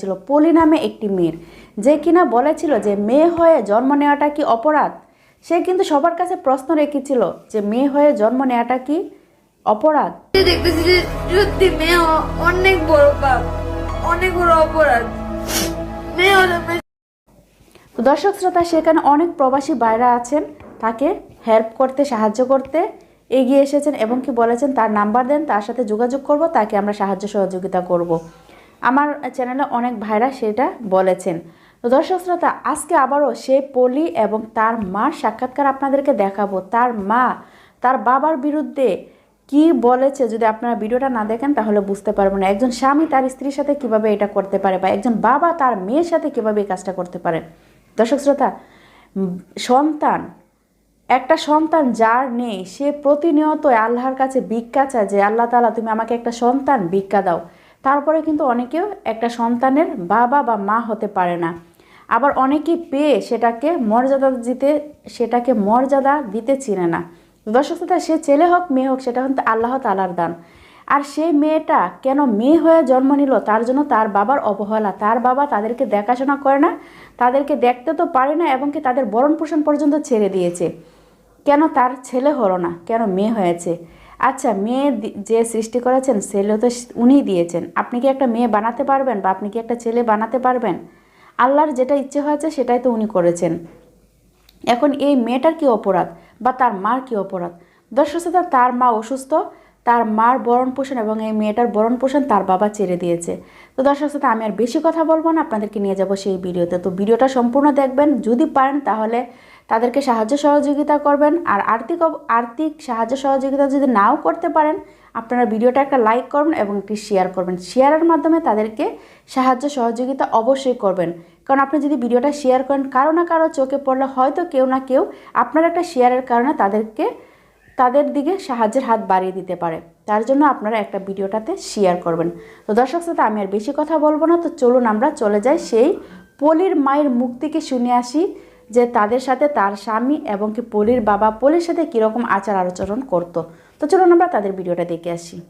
ছিল পলি নামে একটি মেয়ের। যে কিনা বলেছিল যে মেয়ে হয়ে জন্ম নেওয়াটা কি অপরাধ? সে কিন্তু সবার কাছে প্রশ্ন রেখেছিল যে মেয়ে হয়ে জন্ম নেওয়াটা কি অপরাধ? দেখতেছি যে সত্যি মেয়ে অনেক বড় পাপ অনেক বড় অপরাধ। মেয়ে তো দর্শক শ্রোতা সেখানে অনেক প্রবাসী বাইরা আছেন তাকে হেল্প করতে সাহায্য করতে এগিয়ে এসেছেন এবং কি বলেছেন তার নাম্বার দেন তার সাথে যোগাযোগ করব তাকে আমরা সাহায্য সহযোগিতা করব। আমার চ্যানেলে অনেক ভাইরা সেটা বলেছেন। তো দর্শক শ্রোতা, আজকে আবারও সেই পলি এবং তার মার সাক্ষাৎকার আপনাদেরকে দেখাবো। তার মা, তার বাবার বিরুদ্ধে কি বলেছে যদি আপনারা ভিডিওটা না দেখেন তাহলে বুঝতে পারবেন না। একজন স্বামী তার স্ত্রীর সাথে কীভাবে এটা করতে পারে বা একজন বাবা তার মেয়ের সাথে কীভাবে এই কাজটা করতে পারে। দর্শক শ্রোতা, সন্তান, একটা সন্তান যার নেই, সে প্রতিনিয়ত আল্লাহর কাছে ভিক্ষা চায় যে, আল্লাহ তালা তুমি আমাকে একটা সন্তান ভিক্ষা দাও। তারপরে কিন্তু অনেকেও একটা সন্তানের বাবা বা মা হতে পারে না। আবার অনেকেই পেয়ে সেটাকে মর্যাদা দিতে, সেটাকে মর্যাদা দিতে চিনে না। দর্শক শ্রোতা সে ছেলে হোক, মেয়ে হোক, সেটা কিন্তু আল্লাহ তালার দান। আর সেই মেয়েটা কেন মেয়ে হয়ে জন্ম নিল, তার জন্য তার বাবার অবহেলা, তার বাবা তাদেরকে দেখাশোনা করে না, তাদেরকে দেখতে তো পারে না, এবং কি তাদের বরণ পোষণ পর্যন্ত ছেড়ে দিয়েছে। কেন তার ছেলে হলো না, কেন মেয়ে হয়েছে? আচ্ছা মেয়ে যে সৃষ্টি করেছেন ছেলে তো উনিই দিয়েছেন। আপনি কি একটা মেয়ে বানাতে পারবেন বা আপনি কি একটা ছেলে বানাতে পারবেন? আল্লাহর যেটা ইচ্ছে হয়েছে সেটাই তো উনি করেছেন। এখন এই মেয়েটার কি অপরাধ বা তার মার কি অপরাধ? দর্শক তার মা অসুস্থ, তার মার বরণ পোষণ এবং এই মেয়েটার বরণ পোষণ তার বাবা ছেড়ে দিয়েছে। তো দর্শক আমি আর বেশি কথা বলব না, আপনাদেরকে নিয়ে যাব সেই ভিডিওতে। তো ভিডিওটা সম্পূর্ণ দেখবেন। যদি পারেন তাহলে তাদেরকে সাহায্য সহযোগিতা করবেন আর আর্থিক আর্থিক সাহায্য সহযোগিতা যদি নাও করতে পারেন, আপনারা ভিডিওটা একটা লাইক করবেন এবং একটি শেয়ার করবেন। শেয়ারের মাধ্যমে তাদেরকে সাহায্য সহযোগিতা অবশ্যই করবেন। কারণ আপনি যদি ভিডিওটা শেয়ার করেন, কারও না কারও চোখে পড়লে হয়তো কেউ না কেউ আপনার একটা শেয়ারের কারণে তাদেরকে, তাদের দিকে সাহায্যের হাত বাড়িয়ে দিতে পারে। তার জন্য আপনারা একটা ভিডিওটাতে শেয়ার করবেন। তো দর্শক শ্রোতা, আমি আর বেশি কথা বলব না। তো চলুন আমরা চলে যাই সেই পলির মায়ের মুখ থেকে শুনে আসি। যে তাদের সাথে তার স্বামী এবং কি পলির বাবা, পলির সাথে কীরকম আচার আচরণ করতো। তো চলুন আমরা তাদের ভিডিওটা দেখে আসি।